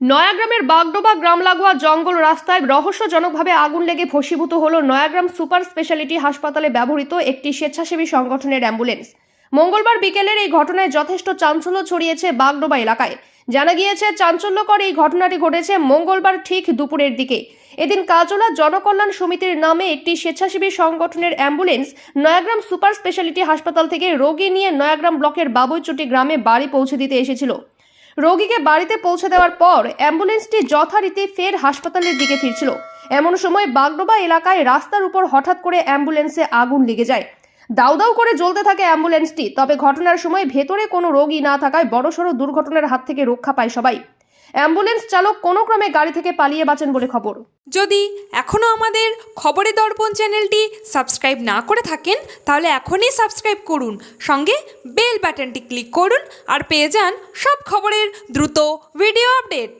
নয়াগ্রামের বাগডোবা গ্রাম লাগোয়া জঙ্গল রাস্তায় রহস্যজনকভাবে আগুন লেগে ভস্মীভূত হল নয়াগ্রাম সুপার স্পেশালিটি হাসপাতালে ব্যবহৃত একটি স্বেচ্ছাসেবী সংগঠনের অ্যাম্বুলেন্স। মঙ্গলবার বিকেলের এই ঘটনায় যথেষ্ট চাঞ্চল্য ছড়িয়েছে বাগডোবা এলাকায়। জানা গিয়েছে, চাঞ্চল্যকর এই ঘটনাটি ঘটেছে মঙ্গলবার ঠিক দুপুরের দিকে। এদিন কাজলা জনকল্যাণ সমিতির নামে একটি স্বেচ্ছাসেবী সংগঠনের অ্যাম্বুলেন্স নয়াগ্রাম সুপার স্পেশালিটি হাসপাতাল থেকে রোগী নিয়ে নয়াগ্রাম ব্লকের বাবুইচটি গ্রামে বাড়ি পৌঁছে দিতে এসেছিল। রোগীকে বাড়িতে পৌঁছে দেওয়ার পর অ্যাম্বুলেন্সটি যথারীতি ফের হাসপাতালের দিকে ফিরছিল। এমন সময় বাগডোবা এলাকায় রাস্তার উপর হঠাৎ করে অ্যাম্বুলেন্সে আগুন লেগে যায়। দাউ দাউ করে জ্বলতে থাকে অ্যাম্বুলেন্সটি, তবে ঘটনার সময় ভেতরে কোনো রোগী না থাকায় বড়সড় দুর্ঘটনার হাত থেকে রক্ষা পায় সবাই। অ্যাম্বুলেন্স চালক কোনো ক্রমে গাড়ি থেকে পালিয়ে বাঁচেন বলে খবর। যদি এখনও আমাদের খবরের দর্পণ চ্যানেলটি সাবস্ক্রাইব না করে থাকেন, তাহলে এখনই সাবস্ক্রাইব করুন, সঙ্গে বেল বাটনটি ক্লিক করুন আর পেয়ে যান সব খবরের দ্রুত ভিডিও আপডেট।